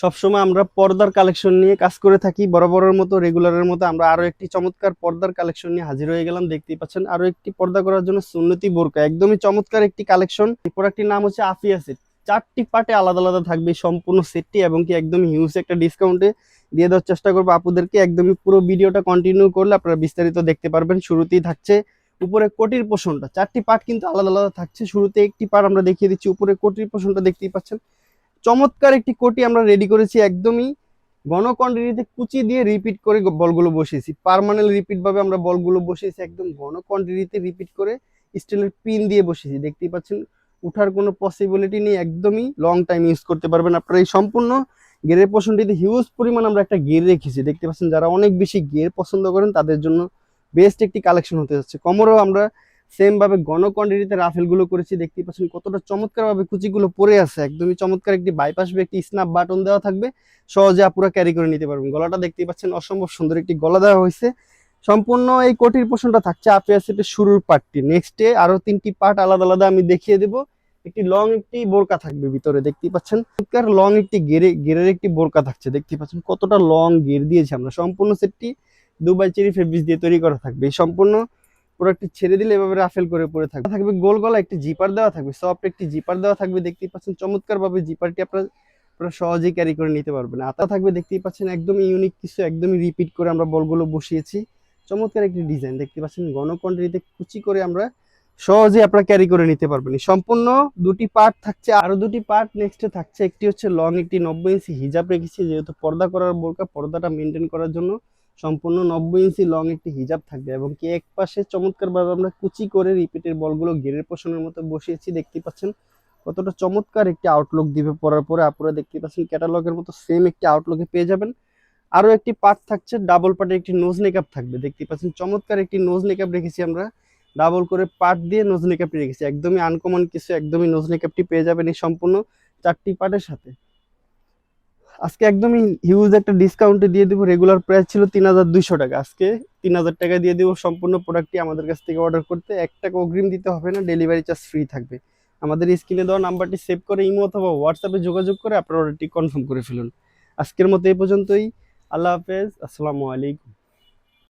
সবসময় আমরা পর্দার কালেকশন নিয়ে কাজ করে থাকি। বরাবরের মতো রেগুলারের মতো আমরা আরও একটি চমৎকার পর্দার কালেকশন নিয়ে হাজির হয়ে গেলাম। দেখতেই পাচ্ছেন, আরও একটি পর্দা করার জন্য সুন্নতি বোরকা, একদমই চমৎকার একটি কালেকশন এই প্রোডাক্টটির নাম হচ্ছে আফিয়া সেট চারটি পার্টে আলাদা আলাদা থাকবে সম্পূর্ণ সেটটি এবং কি একদম হিউজ একটা ডিসকাউন্টে দিয়ে দেওয়ার চেষ্টা করব আপুদেরকে। একদমই পুরো ভিডিওটা কন্টিনিউ করলে আপনারা বিস্তারিত দেখতে পারবেন, শুরুতেই থাকছে উপরে কোটির পোষণটা। চারটি পার্ট কিন্তু আলাদা আলাদা থাকছে, শুরুতে একটি পার্ট আমরা দেখিয়ে দিচ্ছি উপরে কোটির পোষণটা, দেখতেই পাচ্ছেন। চমৎকার একটি কোটি আমরা রেডি করেছি একদমই ঘন কোয়ান্টিটিতে কুচি দিয়ে রিপিট করে বলগুলো বসিয়েছি। পার্মানেন্ট রিপিট ভাবে আমরা বলগুলো বসিয়েছি, একদম ঘন কোয়ান্টিটিতে রিপিট করে স্টিলের পিন দিয়ে বসিয়েছি। দেখতেই পাচ্ছেন, উঠার কোনো পসিবিলিটি নেই, একদমই লং টাইম ইউজ করতে পারবেন আপনারা। এই সম্পূর্ণ গেরের পোষণটিতে হিউজ পরিমাণ আমরা একটা গের রেখেছি। দেখতে পাচ্ছেন, যারা অনেক বেশি গের পছন্দ করেন, তাদের জন্য বেস্ট একটি কালেকশন হতে যাচ্ছে। কমরেও আমরা সেম ভাবে ঘন কোয়ান্টিটিতে রাফেলগুলো করেছি, দেখতেই পাচ্ছেন কতটা চমৎকার ভাবে কুচিগুলো পরে আছে। একদমই চমৎকার একটি বাইপাস একটি স্ন্যাপ বাটন দেওয়া থাকবে। সহজে আপুরা ক্যারি করে নিতে পারবেন। গলাটা দেখতেই পাচ্ছেন অসম্ভব সুন্দর একটি গলা দেওয়া হয়েছে। সম্পূর্ণ এই কোটির পোষণটা থাকছে আপিয়া সেটের শুরুর পার্টটি নেক্সটে আরও তিনটি পার্ট আলাদা আলাদা আমি দেখিয়ে দেবো। একটি লং একটি বোরকা থাকবে ভিতরে, দেখতেই পাচ্ছেন। লং একটি গেরে, গেরের একটি বোরকা থাকছে, দেখতেই পাচ্ছেন কতটা লং গের দিয়েছি আমরা। সম্পূর্ণ সেটটি দুবাই চেরি ফেব্রিক দিয়ে তৈরি করা থাকবে। এই সম্পূর্ণ প্রোডাক্টটি ছেড়ে দিলে এভাবে রাফেল করে পরে থাকবে। থাকবে গোল গলা, একটি জিপার দেওয়া থাকবে, সফট একটি জিপার দেওয়া থাকবে, দেখতেই পাচ্ছেন চমৎকার ভাবে জিপারটি আপনারা আপনারা সহজেই ক্যারি করে নিতে পারবেন। আতা থাকবে, দেখতেই পাচ্ছেন একদমই ইউনিক কিছু, একদমই রিপিট করে আমরা বলগুলো বসিয়েছি। চমৎকার একটি ডিজাইন দেখতে পাচ্ছেন ঘন কোয়ান্টিটিতে কুচি করে আমরা সহজে আপনারা ক্যারি করে নিতে পারবেন। সম্পূর্ণ দুটি পার্ট থাকছে আরও দুটি পার্ট নেক্সটে থাকছে। একটি হচ্ছে লং একটি নব্বই ইঞ্চি হিজাব রেখেছি, যেহেতু পর্দা করার বোরকা, পর্দাটা মেনটেন করার জন্য সম্পূর্ণ নব্বই ইঞ্চি লং একটি হিজাব থাকবে এবং কি এক পাশে চমৎকার ভাবে আমরা কুচি করে রিপিটের বলগুলো গেরের পোষণের মতো বসিয়েছি, দেখতে পাচ্ছেন। কতটা চমৎকার একটি আউটলুক দিবে পরার পরে, আপনারা দেখতে পাচ্ছেন ক্যাটালগের মতো সেম একটি আউটলুকে পেয়ে যাবেন। আরও একটি পার্ট থাকছে ডাবল পার্টের একটি নোজ মেকআপ থাকবে, দেখতে পাচ্ছেন। চমৎকার একটি নোজ মেকআপ রেখেছি আমরা। ডাবল করে পার্ট দিয়ে নোজ মেকআপটি রেখেছি, একদমই আনকমন কিছু একদমই নোজ মেকআপটি পেয়ে যাবেন এই সম্পূর্ণ চারটি পার্টের সাথে। আজকে একদমই হিউজ একটা ডিসকাউন্টে দিয়ে দেবো। রেগুলার প্রাইস ছিল তিন হাজার দুইশো টাকা। আজকে তিন হাজার টাকা দিয়ে দেবো সম্পূর্ণ প্রোডাক্টটি আমাদের কাছ থেকে অর্ডার করতে। এক টাকা অগ্রিম দিতে হবে না ডেলিভারি চার্জ ফ্রি থাকবে। আমাদের স্ক্রিনে দেওয়া নাম্বারটি সেভ করে ইমো অথবা হোয়াটসঅ্যাপে যোগাযোগ করে আপনার অর্ডারটি কনফার্ম করে ফেলুন। আজকের মতো এই পর্যন্তই। আল্লাহ হাফেজ। আসসালামু আলাইকুম।